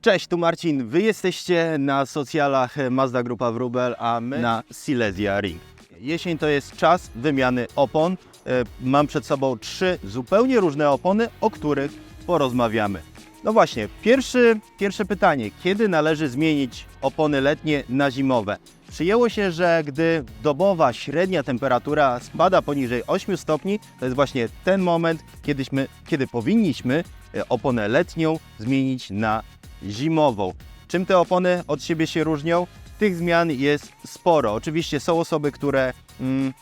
Cześć, tu Marcin. Wy jesteście na socjalach Mazda Grupa Wrubel, a my na Silesia Ring. Jesień to jest czas wymiany opon. E, Mam przed sobą trzy zupełnie różne opony, o których porozmawiamy. No właśnie, pierwszy, pierwsze pytanie. Kiedy należy zmienić opony letnie na zimowe? Przyjęło się, że gdy dobowa średnia temperatura spada poniżej 8 stopni, to jest właśnie ten moment, kiedyśmy, kiedy powinniśmy e, oponę letnią zmienić na zimową. Czym te opony od siebie się różnią? Tych zmian jest sporo. Oczywiście są osoby, które mm,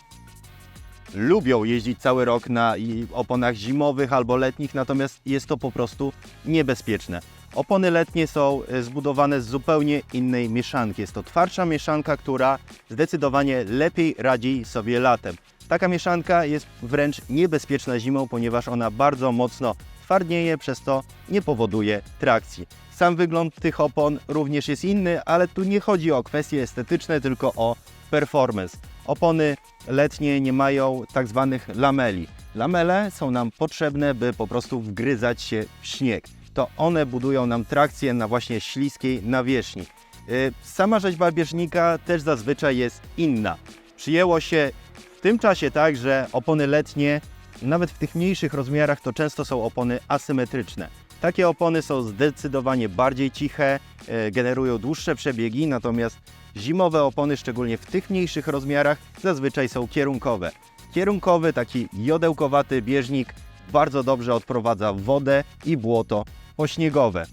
lubią jeździć cały rok na oponach zimowych albo letnich, natomiast jest to po prostu niebezpieczne. Opony letnie są e, zbudowane z zupełnie innej mieszanki. Jest to twardsza mieszanka, która zdecydowanie lepiej radzi sobie latem. Taka mieszanka jest wręcz niebezpieczna zimą, ponieważ ona bardzo mocno twardnieje, przez to nie powoduje trakcji. Sam wygląd tych opon również jest inny, ale tu nie chodzi o kwestie estetyczne, tylko o performance. Opony letnie nie mają tak zwanych lameli. Lamele są nam potrzebne, by po prostu wgryzać się w śnieg. To one budują nam trakcję na właśnie śliskiej nawierzchni. Yy, Sama rzeźba bieżnika też zazwyczaj jest inna. Przyjęło się w tym czasie tak, że opony letnie, nawet w tych mniejszych rozmiarach, to często są opony asymetryczne. Takie opony są zdecydowanie bardziej ciche, e, generują dłuższe przebiegi, natomiast zimowe opony, szczególnie w tych mniejszych rozmiarach, zazwyczaj są kierunkowe. Kierunkowy, taki jodełkowaty bieżnik bardzo dobrze odprowadza wodę i błoto pośniegowe.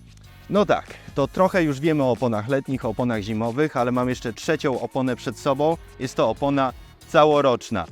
No tak, to trochę już wiemy o oponach letnich, o oponach zimowych, ale mam jeszcze trzecią oponę przed sobą. Jest to opona całoroczna.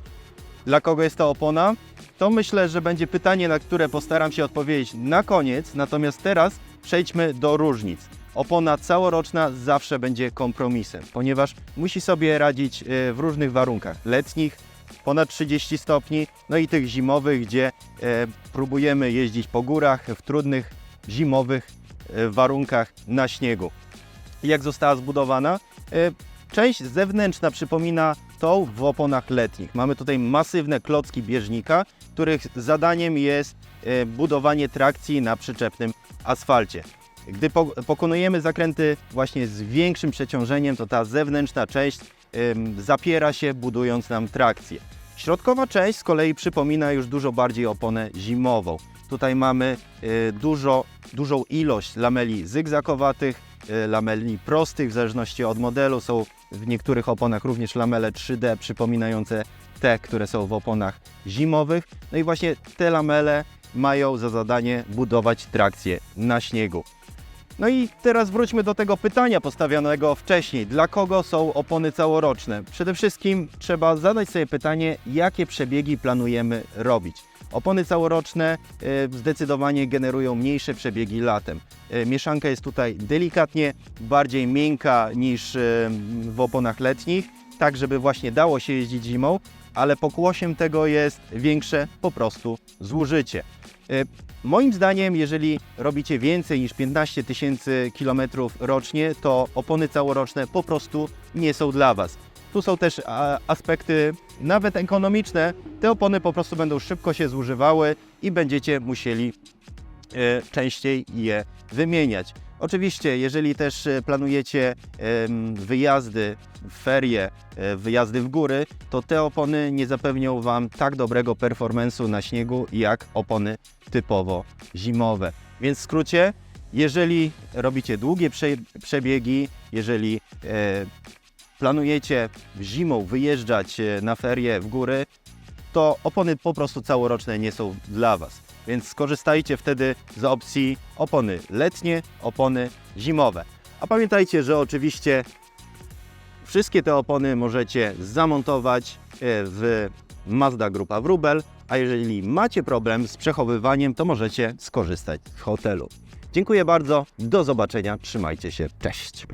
Dla kogo jest to opona? To myślę, że będzie pytanie, na które postaram się odpowiedzieć na koniec, natomiast teraz przejdźmy do różnic. Opona całoroczna zawsze będzie kompromisem, ponieważ musi sobie radzić e, w różnych warunkach letnich, ponad 30 stopni, no i tych zimowych, gdzie e, próbujemy jeździć po górach w trudnych zimowych e, warunkach na śniegu. Jak została zbudowana? Część zewnętrzna przypomina tą w oponach letnich. Mamy tutaj masywne klocki bieżnika, których zadaniem jest e, budowanie trakcji na przyczepnym asfalcie. Gdy po, pokonujemy zakręty właśnie z większym przeciążeniem, to ta zewnętrzna część zapiera się, budując nam trakcję. Środkowa część z kolei przypomina już dużo bardziej oponę zimową. Tutaj mamy e, dużo, dużą ilość lameli zygzakowatych, e, lameli prostych, w zależności od modelu. Są w niektórych oponach również lamele 3D przypominające te, które są w oponach zimowych. No i właśnie te lamele mają za zadanie budować trakcję na śniegu. No i teraz wróćmy do tego pytania postawionego wcześniej. Dla kogo są opony całoroczne? Przede wszystkim trzeba zadać sobie pytanie, jakie przebiegi planujemy robić. Opony całoroczne e, zdecydowanie generują mniejsze przebiegi latem. E, Mieszanka jest tutaj delikatnie bardziej miękka niż e, w oponach letnich, tak żeby właśnie dało się jeździć zimą, ale pokłosiem tego jest większe po prostu zużycie. Moim zdaniem, jeżeli robicie więcej niż 15 tysięcy kilometrów rocznie, to opony całoroczne po prostu nie są dla Was. Tu są też aspekty nawet ekonomiczne. Te opony po prostu będą szybko się zużywały i będziecie musieli e, częściej je wymieniać. Oczywiście, jeżeli też e, planujecie wyjazdy ferie, e, wyjazdy w góry, to te opony nie zapewnią Wam tak dobrego performance'u na śniegu jak opony typowo zimowe. Więc w skrócie, jeżeli robicie długie prze, przebiegi, jeżeli planujecie zimą wyjeżdżać e, na ferie w góry, to opony po prostu całoroczne nie są dla Was. Więc skorzystajcie wtedy z opcji opony letnie, opony zimowe. A pamiętajcie, że oczywiście wszystkie te opony możecie zamontować e, w Mazda Grupa Wrubel, a jeżeli macie problem z przechowywaniem, to możecie skorzystać z hotelu. Dziękuję bardzo, do zobaczenia, trzymajcie się, cześć!